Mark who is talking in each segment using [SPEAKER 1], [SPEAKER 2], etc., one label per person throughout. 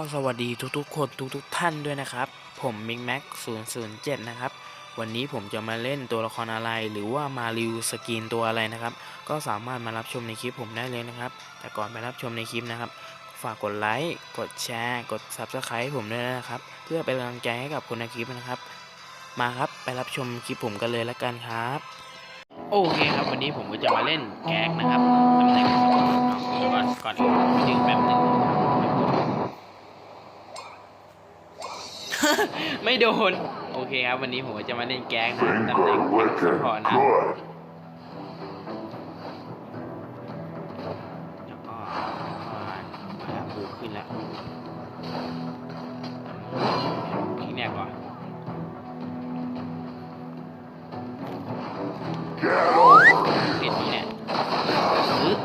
[SPEAKER 1] ก็สวัสดีทุกๆคนทุกๆท่านด้วยนะครับ ผมมิกแม็ก007 นะครับ วันนี้ผมจะมาเล่นตัวละครอะไร หรือว่ามารีวิวสกินตัวอะไรนะครับ ก็สามารถมารับชมในคลิปผมได้เลยนะครับ แต่ก่อนไปรับชมในคลิปนะครับ ฝากกดไลค์กดแชร์ กด Subscribe ผมด้วยนะครับ เพื่อเป็นกำลังใจให้กับคนในคลิปนะครับ มาครับไปรับชมคลิปผมกันเลยละกันครับ โอเคครับวันนี้ผมก็จะมาเล่นแก๊กนะครับตำแหน่งสองเอาก่อนก่อนอื่นไปดึงแป๊บหนึง ไม่โดน โอเคครับ วันนี้ผมก็จะมาเล่นแก๊กนะตำแหน่ง
[SPEAKER 2] Finger
[SPEAKER 1] แท็กซัพ
[SPEAKER 2] licking
[SPEAKER 1] พอร์ตนะ
[SPEAKER 2] good.
[SPEAKER 1] แล้วก็มาบูขึ้นแล้วขี้แนกก่อน
[SPEAKER 2] Get over
[SPEAKER 1] เห็นนี้เนี่ยอึ๊บ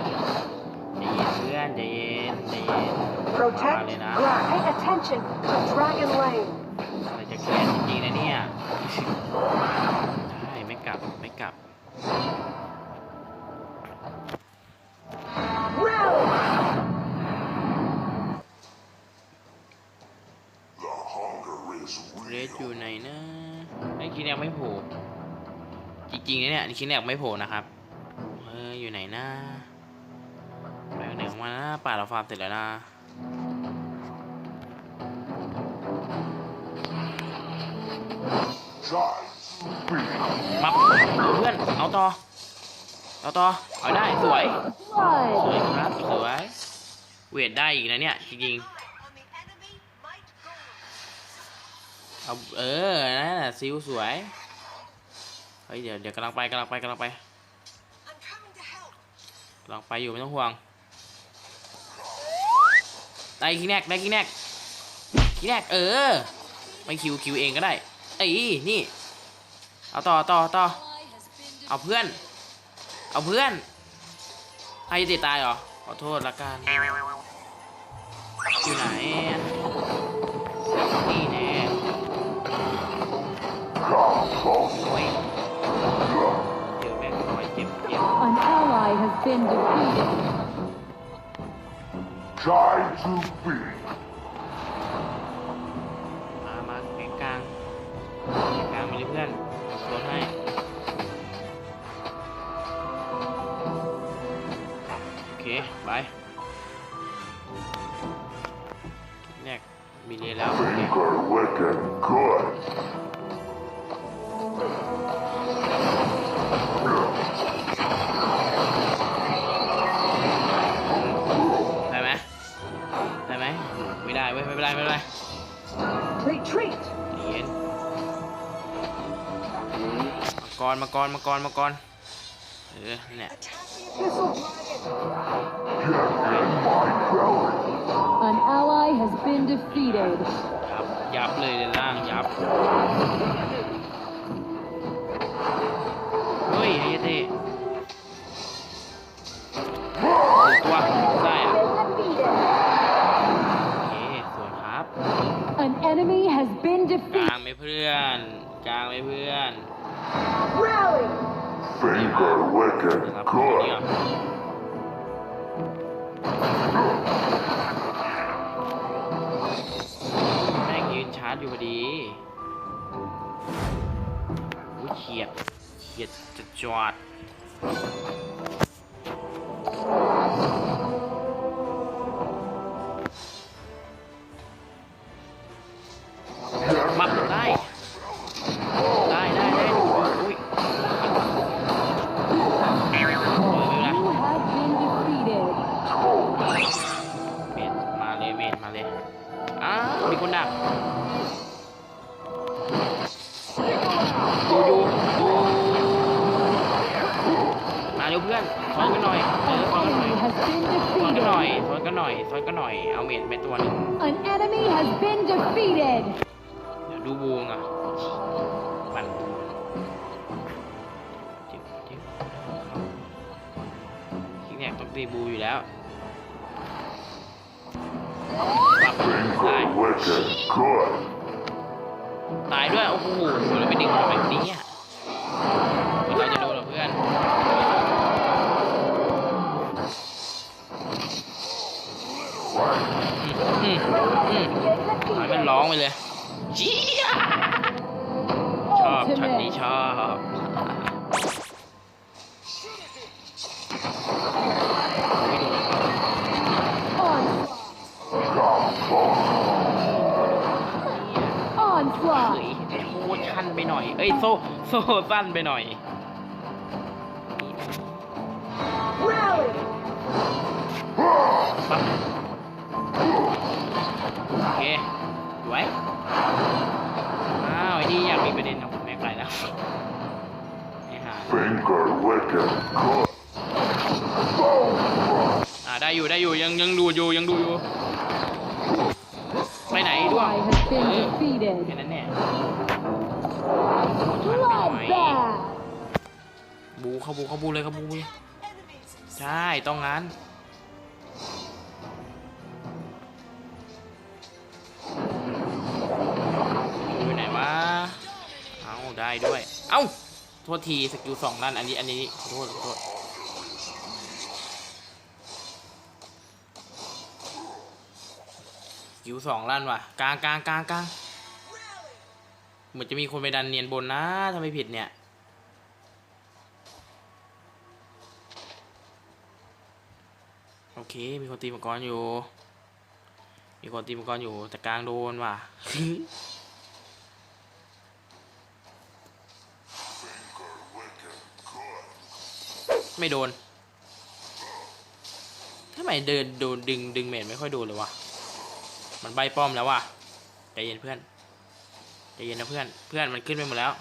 [SPEAKER 1] ใจเย็นเพื่อนใจเย็นใจเย็น
[SPEAKER 3] Protect,
[SPEAKER 1] Vale, nada.
[SPEAKER 3] grab, pay attention to Dragon Lane.
[SPEAKER 1] เนี่ยคิดแนกไม่โผล่นะครับ เอออยู่ไหนนะไปไหนของมันนะป่าเราฟาร์มเสร็จแล้วนะมาเพื่อน เอาต่อ เอาต่อ เอาได้สวย สวยครับสวย เวทได้อีกนะเนี่ย จริงๆ เอาเออนั่นน่ะซิลสวย เฮ้ยเดี๋ยวเดี๋ยวกำลังไปกำลังไปกำลังไปกำลังไปอยู่ไม่ต้องห่วงได้กีแนกได้กีแนกกีแนกเออไม่คิวคิวเองก็ได้เอ้ยนี่เอาต่อต่อต่อเอาเพื่อน เอาเพื่อนใครจะติดตายเหรอขอโทษละกันอยู่ไหนนี่แน่
[SPEAKER 4] been defeated.
[SPEAKER 2] Try to be
[SPEAKER 1] รมังกรมังกรมังกรเออเนี่ย
[SPEAKER 3] Thistle Dragon!
[SPEAKER 2] Get in my belly.
[SPEAKER 4] An ally has been defeated.
[SPEAKER 1] ยับยับเลยเลยล่างยับ พื่อน กลางไหมเพื่อน
[SPEAKER 3] Rally!
[SPEAKER 2] Finger licking
[SPEAKER 1] นะครับนี่
[SPEAKER 2] good.
[SPEAKER 1] อะแม่งยืนชาร์จอยู่พอดีอุ้ยเฉียดเฉียดจะจอด เร็วเพื่อนซ้อนกันหน่อยเออ
[SPEAKER 4] An
[SPEAKER 1] ซ้อนกันหน่อย
[SPEAKER 4] enemy has been
[SPEAKER 1] ซ้อนกันหน่อย
[SPEAKER 4] defeated.
[SPEAKER 1] ซ้อนกันหน่อยซ้อนกันหน่อย เอาเมดไปตัวหนึง
[SPEAKER 4] An enemy has been defeated.
[SPEAKER 1] เดี๋ยวดูบูงอะปั่นจิ๊บจิ๊บคิกแนกต้องตีบูอยู่แล้วปรับตาย
[SPEAKER 2] Finger licking good.
[SPEAKER 1] ตายด้วย โอ้โหเราไปดึงทำแบบนี้อะเราจะโดนเหรอเพื่อน อืมอืม
[SPEAKER 3] been
[SPEAKER 1] หายมัน
[SPEAKER 3] defeated.
[SPEAKER 1] ร้องไปเลยเจี๊ยชอบช็อตนี้
[SPEAKER 4] Ultimate.
[SPEAKER 1] ชอบ
[SPEAKER 4] Onslaught.
[SPEAKER 1] เฮ้ยโคตรชันไปหน่อย เอ้ยโซ่โซ่สั้นไปหน่อย
[SPEAKER 3] Rally.
[SPEAKER 1] ปั๊บ โอเคสวยอ้าวไอ้นี่อยากมีประเด็นเอาผมไม่ไปแล้วไอ้ห่า
[SPEAKER 2] Finger wicked good. Bone crush.
[SPEAKER 1] อ่าได้อยู่ได้อยู่ยังยังดูอยู่ยังดูอยู่ไปไหนด้วย
[SPEAKER 4] Ally has
[SPEAKER 1] เอ
[SPEAKER 4] been
[SPEAKER 1] อ
[SPEAKER 4] defeated.
[SPEAKER 1] แค่นั้นเนี่ย
[SPEAKER 4] Bloodbath.
[SPEAKER 1] บูเข้าบูเข้าบูเลยเข้าบูเลยใช่ต้องงั้น ได้ด้วย เอ้า โทษทีสกิลสองนั่น อันนี้ อันนี้ ขอโทษขอโทษสกิลสองลั่นว่ะ กลางกลางกลางกลางเหมือนจะมีคนไปดันเนียนบนนะถ้าไมผิดเนี่ยโอเค มีคนตีมังกรอยู่ มีคนตีมังกรอยู่แต่กลางโดนว่ะ ไม่โดนทำไมเดินโดนดึงดึงเมดไม่ค่อยโดนเลยวะ มันใบป้อมแล้ววะใจเย็นเพื่อนใจเย็นนะเพื่อน เพื่อนมันขึ้นไปหมดแล้ว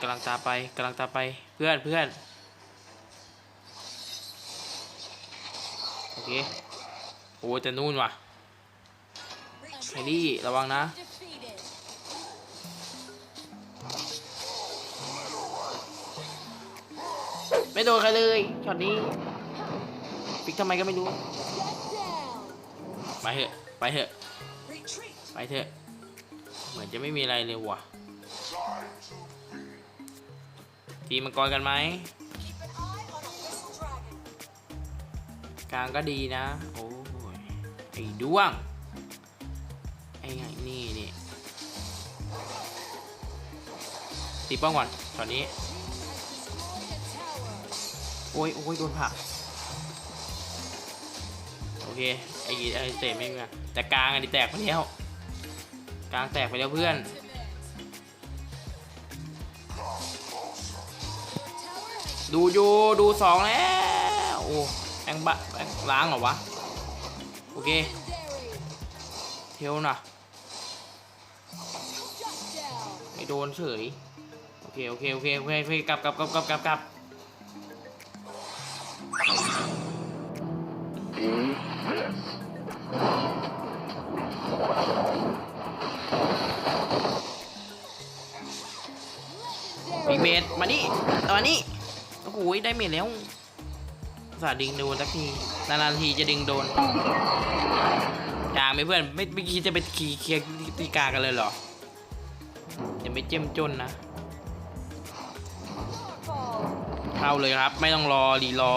[SPEAKER 1] กำลังตาไปกำลังตาไป เพื่อนเพื่อนโอเค โอ้แต่นู่นว่ะแคลรี่ระวังนะ ไม่โดนใครเลยช็อตนี้ปิกทำไมก็ไม่รู้ ไปเถอะ ไปเถอะ ไปเถอะ เหมือนจะไม่มีอะไรเลยว่ะตีมังกรกันไหมกลางก็ดีนะ โอ้ย ไอ้ด้วง ไอ้ไงนี่นี่ตีป้องก่อนตอนนี้ โอ้ยโอ้ยโดนผลัก โอเค ไอ้ไอ้เตะไม่มีแต่กลางอันนี้แตกไปแล้ว กลางแตกไปแล้วเพื่อน ดูอยู่ดูสองแล้ว โอ้แองบะแองล้างเหรอวะ โอเค เทลน่ะ ไม่โดนเฉย โอเค โอเค โอเคโอเคโอเคกลับกลับกลับกลับกลับ มีเมดมานี่มานี่โอ้โหได้เมดแล้วสาห์ดึงโดนสักทีนานๆทีจะดึงโดนกางไหมเพื่อนไม่ไม่คิดจะไปขี่เคลียร์ตีกากันเลยเหรออย่าไม่เจ้มจนนะ เข้าเลยครับ ไม่ต้องรอรีรอ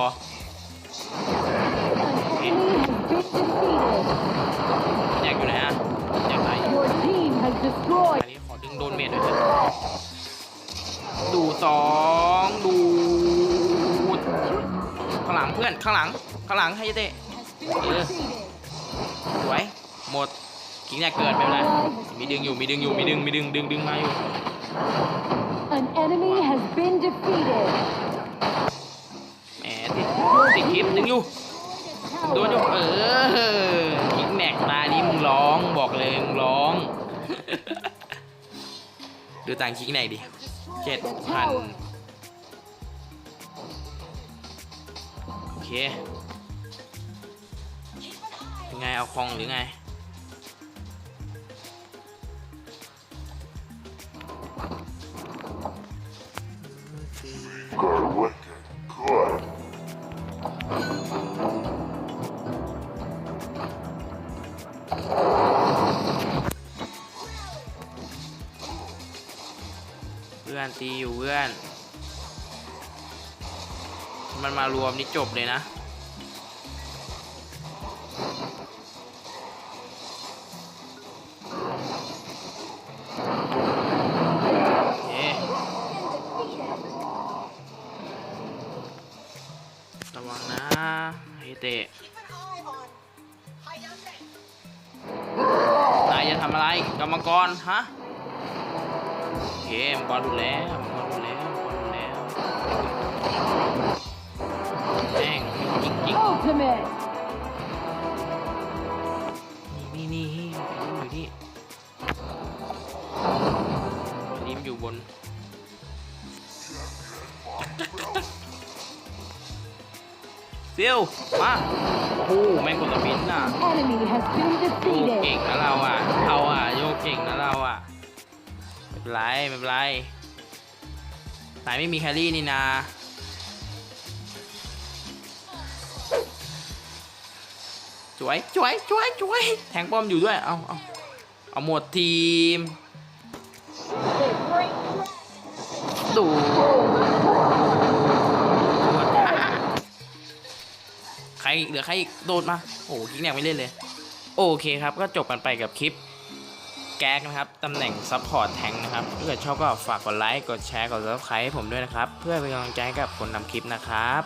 [SPEAKER 1] แยกอยู่ไหนอะแยกไหน
[SPEAKER 4] Your team has destroyed.
[SPEAKER 1] อันนี้ขอดึงโดนเมดหน่อยเถอะดูสองดูดข้างหลังเพื่อนข้างหลังข้างหลังให้เตะ
[SPEAKER 4] Been
[SPEAKER 1] Yeah.
[SPEAKER 4] defeated.
[SPEAKER 1] สวยหมดกิ้งแรกเกิดไม่เป็นไรมีดึงอยู่มีดึงอยู่มีดึงมีดึงดึงดึงมาอยู่
[SPEAKER 4] An enemy has been defeated.
[SPEAKER 1] แหมติดติดคลิปดึงอยู่ โดนอยู่เออกิ้งแม็กตานี้มึงร้องบอกเลยมึงร้อง ดูต่างคิงไหนดิเจ็ดพันโอเคยังไงเอาคองหรือไง นตีอยู่เพื่อน มันมารวมนี่จบเลยนะระวังนะไอเตะนายจะทำอะไรกรรมกร ฮะ เคมังกรดูแล้วมังกรดูแล้วมังกรดูแล้วแม่งยิงยิง
[SPEAKER 4] Ultimate.
[SPEAKER 1] นี่นี่นี่อยู่ที่ลิมอยู่บนฟิลมาโอ้โหแม่งกดสปินน่ะ
[SPEAKER 4] Enemy has been
[SPEAKER 1] โยกเก่ง
[SPEAKER 4] defeated.
[SPEAKER 1] นะเราอะเราอะโยกเก่งนะเราอะไม่ เป็นไรไม่เป็นไรนายไม่มีแครี่นี่นาช่วยช่วยช่วยช่วยแทงป้อมอยู่ด้วย เอาเอาเอาหมดทีม ดูใครเหลือใครอีกโดดมา โอ้โหกิ๊กเนี่ยไม่เล่นเลย โอเคครับ ก็จบกันไปกับคลิป แก๊กนะครับตำแหน่งซัพพอร์ตแทงนะครับถ้าเกิดชอบก็ฝากกดไลค์กดแชร์กดซับสไครต์ให้ผมด้วยนะครับ เพื่อเป็นกำลังใจให้กับคนทำคลิปนะครับ